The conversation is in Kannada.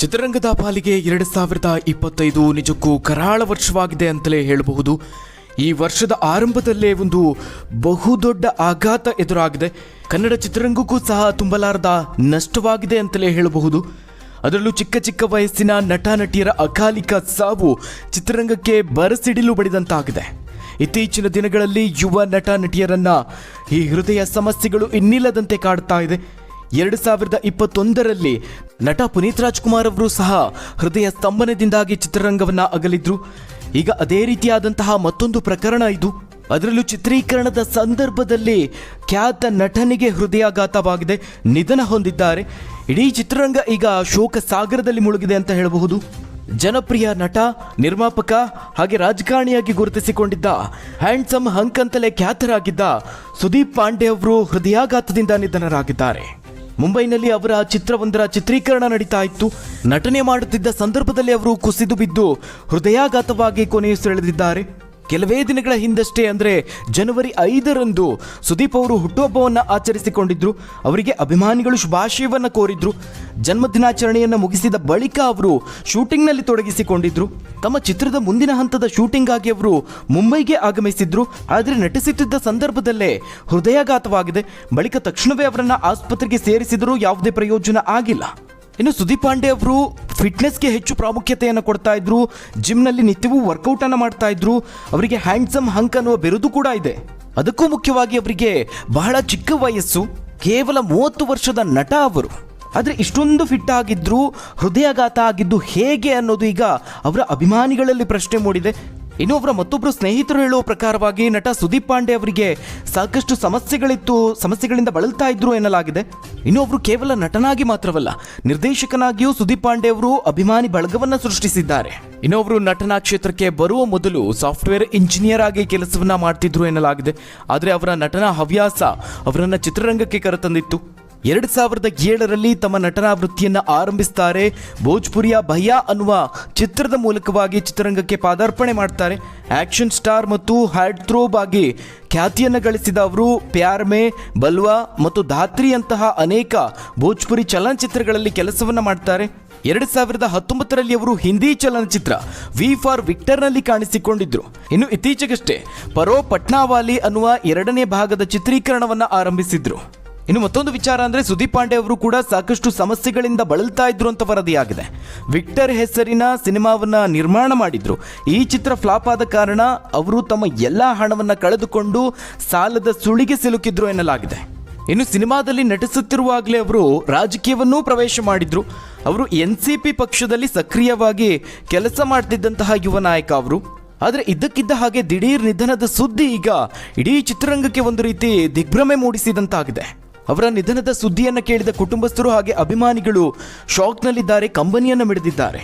ಚಿತ್ರರಂಗದ ಪಾಲಿಗೆ ಎರಡು ಸಾವಿರದ ಇಪ್ಪತ್ತೈದು ನಿಜಕ್ಕೂ ಕರಾಳ ವರ್ಷವಾಗಿದೆ ಅಂತಲೇ ಹೇಳಬಹುದು. ಈ ವರ್ಷದ ಆರಂಭದಲ್ಲೇ ಒಂದು ಬಹುದೊಡ್ಡ ಆಘಾತ ಎದುರಾಗಿದೆ. ಕನ್ನಡ ಚಿತ್ರರಂಗಕ್ಕೂ ಸಹ ತುಂಬಲಾರದ ನಷ್ಟವಾಗಿದೆ ಅಂತಲೇ ಹೇಳಬಹುದು. ಅದರಲ್ಲೂ ಚಿಕ್ಕ ಚಿಕ್ಕ ವಯಸ್ಸಿನ ನಟ ನಟಿಯರ ಅಕಾಲಿಕ ಸಾವು ಚಿತ್ರರಂಗಕ್ಕೆ ಬರಸಿಡಿಲು ಬಡಿದಂತಾಗಿದೆ. ಇತ್ತೀಚಿನ ದಿನಗಳಲ್ಲಿ ಯುವ ನಟ ನಟಿಯರನ್ನ ಈ ಹೃದಯ ಸಮಸ್ಯೆಗಳು ಇನ್ನಿಲ್ಲದಂತೆ ಕಾಡ್ತಾ ಇದೆ. ಎರಡು ಸಾವಿರದ ಇಪ್ಪತ್ತೊಂದರಲ್ಲಿ ನಟ ಪುನೀತ್ ರಾಜ್ಕುಮಾರ್ ಅವರು ಸಹ ಹೃದಯ ಸ್ತಂಭನದಿಂದಾಗಿ ಚಿತ್ರರಂಗವನ್ನ ಅಗಲಿದ್ರು. ಈಗ ಅದೇ ರೀತಿಯಾದಂತಹ ಮತ್ತೊಂದು ಪ್ರಕರಣ ಇದು. ಅದರಲ್ಲೂ ಚಿತ್ರೀಕರಣದ ಸಂದರ್ಭದಲ್ಲಿ ಖ್ಯಾತ ನಟನಿಗೆ ಹೃದಯಾಘಾತವಾಗಿದೆ, ನಿಧನ ಹೊಂದಿದ್ದಾರೆ. ಇಡೀ ಚಿತ್ರರಂಗ ಈಗ ಶೋಕ ಸಾಗರದಲ್ಲಿ ಮುಳುಗಿದೆ ಅಂತ ಹೇಳಬಹುದು. ಜನಪ್ರಿಯ ನಟ, ನಿರ್ಮಾಪಕ ಹಾಗೆ ರಾಜಕಾರಣಿಯಾಗಿ ಗುರುತಿಸಿಕೊಂಡಿದ್ದ ಹ್ಯಾಂಡ್ಸಮ್ ಹಂಕ್ ಅಂತಲೇ ಖ್ಯಾತರಾಗಿದ್ದ ಸುದೀಪ್ ಪಾಂಡೆ ಅವರು ಹೃದಯಾಘಾತದಿಂದ ನಿಧನರಾಗಿದ್ದಾರೆ. ಮುಂಬೈನಲ್ಲಿ ಅವರ ಚಿತ್ರವೊಂದರ ಚಿತ್ರೀಕರಣ ನಡೀತಾ ಇತ್ತು. ನಟನೆ ಮಾಡುತ್ತಿದ್ದ ಸಂದರ್ಭದಲ್ಲಿ ಅವರು ಕುಸಿದು ಬಿದ್ದು ಹೃದಯಾಘಾತವಾಗಿ ಕೊನೆಯುಸಿರೆಳೆದಿದ್ದಾರೆ. ಕೆಲವೇ ದಿನಗಳ ಹಿಂದಷ್ಟೇ ಅಂದರೆ ಜನವರಿ ಐದರಂದು ಸುದೀಪ್ ಅವರು ಹುಟ್ಟುಹಬ್ಬವನ್ನು ಆಚರಿಸಿಕೊಂಡಿದ್ದರು ಅವರಿಗೆ ಅಭಿಮಾನಿಗಳು ಶುಭಾಶಯವನ್ನು ಕೋರಿದ್ರು. ಜನ್ಮದಿನಾಚರಣೆಯನ್ನು ಮುಗಿಸಿದ ಬಳಿಕ ಅವರು ಶೂಟಿಂಗ್ನಲ್ಲಿ ತೊಡಗಿಸಿಕೊಂಡಿದ್ರು. ತಮ್ಮ ಚಿತ್ರದ ಮುಂದಿನ ಹಂತದ ಶೂಟಿಂಗ್ ಆಗಿ ಅವರು ಮುಂಬೈಗೆ ಆಗಮಿಸಿದ್ರು. ಆದರೆ ನಟಿಸುತ್ತಿದ್ದ ಸಂದರ್ಭದಲ್ಲೇ ಹೃದಯಾಘಾತವಾಗಿದೆ. ಬಳಿಕ ತಕ್ಷಣವೇ ಅವರನ್ನು ಆಸ್ಪತ್ರೆಗೆ ಸೇರಿಸಿದರೂ ಯಾವುದೇ ಪ್ರಯೋಜನ ಆಗಿಲ್ಲ. ಇನ್ನು ಸುದೀಪ್ ಪಾಂಡೆ ಅವರು ಫಿಟ್ನೆಸ್ಗೆ ಹೆಚ್ಚು ಪ್ರಾಮುಖ್ಯತೆಯನ್ನು ಕೊಡ್ತಾ ಇದ್ರು ಜಿಮ್ನಲ್ಲಿ ನಿತ್ಯವೂ ವರ್ಕೌಟ್ ಅನ್ನು ಮಾಡ್ತಾ ಇದ್ರು, ಅವರಿಗೆ ಹ್ಯಾಂಡ್ಸಮ್ ಹಂಕ್ ಅನ್ನುವ ಬಿರುದು ಕೂಡ ಇದೆ. ಅದಕ್ಕೂ ಮುಖ್ಯವಾಗಿ ಅವರಿಗೆ ಬಹಳ ಚಿಕ್ಕ ವಯಸ್ಸು, ಕೇವಲ ಮೂವತ್ತು ವರ್ಷದ ನಟ ಅವರು. ಆದರೆ ಇಷ್ಟೊಂದು ಫಿಟ್ ಆಗಿದ್ರು, ಹೃದಯಾಘಾತ ಆಗಿದ್ದು ಹೇಗೆ ಅನ್ನೋದು ಈಗ ಅವರ ಅಭಿಮಾನಿಗಳಲ್ಲಿ ಪ್ರಶ್ನೆ ಮೂಡಿದೆ. ಇನ್ನು ಅವರ ಮತ್ತೊಬ್ಬರು ಸ್ನೇಹಿತರು ಹೇಳುವ ಪ್ರಕಾರವಾಗಿ ನಟ ಸುದೀಪ್ ಪಾಂಡೆ ಅವರಿಗೆ ಸಾಕಷ್ಟು ಸಮಸ್ಯೆಗಳಿತ್ತು, ಸಮಸ್ಯೆಗಳಿಂದ ಬಳಲ್ತಾ ಇದ್ರು ಎನ್ನಲಾಗಿದೆ. ಇನ್ನು ಅವರು ಕೇವಲ ನಟನಾಗಿ ಮಾತ್ರವಲ್ಲ, ನಿರ್ದೇಶಕನಾಗಿಯೂ ಸುದೀಪ್ ಪಾಂಡೆ ಅವರು ಅಭಿಮಾನಿ ಬಳಗವನ್ನ ಸೃಷ್ಟಿಸಿದ್ದಾರೆ. ಇನ್ನು ಅವರು ನಟನಾ ಕ್ಷೇತ್ರಕ್ಕೆ ಬರುವ ಮೊದಲು ಸಾಫ್ಟ್ವೇರ್ ಇಂಜಿನಿಯರ್ ಆಗಿ ಕೆಲಸವನ್ನ ಮಾಡ್ತಿದ್ರು ಎನ್ನಲಾಗಿದೆ. ಆದರೆ ಅವರ ನಟನಾ ಹವ್ಯಾಸ ಅವರನ್ನ ಚಿತ್ರರಂಗಕ್ಕೆ ಕರೆತಂದಿತ್ತು. ಎರಡು ಸಾವಿರದ ಏಳರಲ್ಲಿ ತಮ್ಮ ನಟನಾ ವೃತ್ತಿಯನ್ನ ಆರಂಭಿಸ್ತಾರೆ ಭೋಜ್ಪುರಿಯ ಭಯ್ಯ ಅನ್ನುವ ಚಿತ್ರದ ಮೂಲಕವಾಗಿ ಚಿತ್ರರಂಗಕ್ಕೆ ಪಾದಾರ್ಪಣೆ ಮಾಡ್ತಾರೆ. ಆಕ್ಷನ್ ಸ್ಟಾರ್ ಮತ್ತು ಹ್ಯಾಡ್ ಥ್ರೋಬ್ ಆಗಿ ಖ್ಯಾತಿಯನ್ನು ಗಳಿಸಿದ ಅವರು ಪ್ಯಾರ್ಮೆ, ಬಲ್ವಾ ಮತ್ತು ಧಾತ್ರಿಯಂತಹ ಅನೇಕ ಭೋಜ್ಪುರಿ ಚಲನಚಿತ್ರಗಳಲ್ಲಿ ಕೆಲಸವನ್ನ ಮಾಡ್ತಾರೆ. ಎರಡು ಸಾವಿರದ ಹತ್ತೊಂಬತ್ತರಲ್ಲಿ ಅವರು ಹಿಂದಿ ಚಲನಚಿತ್ರ ವಿ ಫಾರ್ ವಿಕ್ಟರ್ನಲ್ಲಿ ಕಾಣಿಸಿಕೊಂಡಿದ್ರು. ಇನ್ನು ಇತ್ತೀಚೆಗಷ್ಟೇ ಪರೋ ಪಟ್ನಾವಾಲಿ ಅನ್ನುವ ಎರಡನೇ ಭಾಗದ ಚಿತ್ರೀಕರಣವನ್ನು ಆರಂಭಿಸಿದ್ರು. ಇನ್ನು ಮತ್ತೊಂದು ವಿಚಾರ ಅಂದ್ರೆ ಸುದೀಪ್ ಪಾಂಡೆ ಅವರು ಕೂಡ ಸಾಕಷ್ಟು ಸಮಸ್ಯೆಗಳಿಂದ ಬಳಲ್ತಾ ಇದ್ರು ಅಂತ ವರದಿಯಾಗಿದೆ. ವಿಕ್ಟರ್ ಹೆಸರಿನ ಸಿನಿಮಾವನ್ನ ನಿರ್ಮಾಣ ಮಾಡಿದ್ರು. ಈ ಚಿತ್ರ ಫ್ಲಾಪ್ ಆದ ಕಾರಣ ಅವರು ತಮ್ಮ ಎಲ್ಲಾ ಹಣವನ್ನ ಕಳೆದುಕೊಂಡು ಸಾಲದ ಸುಳಿಗೆ ಸಿಲುಕಿದ್ರು ಎನ್ನಲಾಗಿದೆ. ಇನ್ನು ಸಿನಿಮಾದಲ್ಲಿ ನಟಿಸುತ್ತಿರುವಾಗಲೇ ಅವರು ರಾಜಕೀಯವನ್ನೂ ಪ್ರವೇಶ ಮಾಡಿದ್ರು. ಅವರು ಎನ್ ಸಿ ಪಿ ಪಕ್ಷದಲ್ಲಿ ಸಕ್ರಿಯವಾಗಿ ಕೆಲಸ ಮಾಡ್ತಿದ್ದಂತಹ ಯುವ ನಾಯಕ ಅವರು. ಆದರೆ ಇದ್ದಕ್ಕಿದ್ದ ಹಾಗೆ ದಿಢೀರ್ ನಿಧನದ ಸುದ್ದಿ ಈಗ ಇಡೀ ಚಿತ್ರರಂಗಕ್ಕೆ ಒಂದು ರೀತಿ ದಿಗ್ಭ್ರಮೆ ಮೂಡಿಸಿದಂತಾಗಿದೆ. ಅವರ ನಿಧನದ ಸುದ್ದಿಯನ್ನು ಕೇಳಿದ ಕುಟುಂಬಸ್ಥರು ಹಾಗೆ ಅಭಿಮಾನಿಗಳು ಶಾಕ್ನಲ್ಲಿದ್ದಾರೆ ಕಂಬನಿಯನ್ನು ಮಿಡಿದಿದ್ದಾರೆ.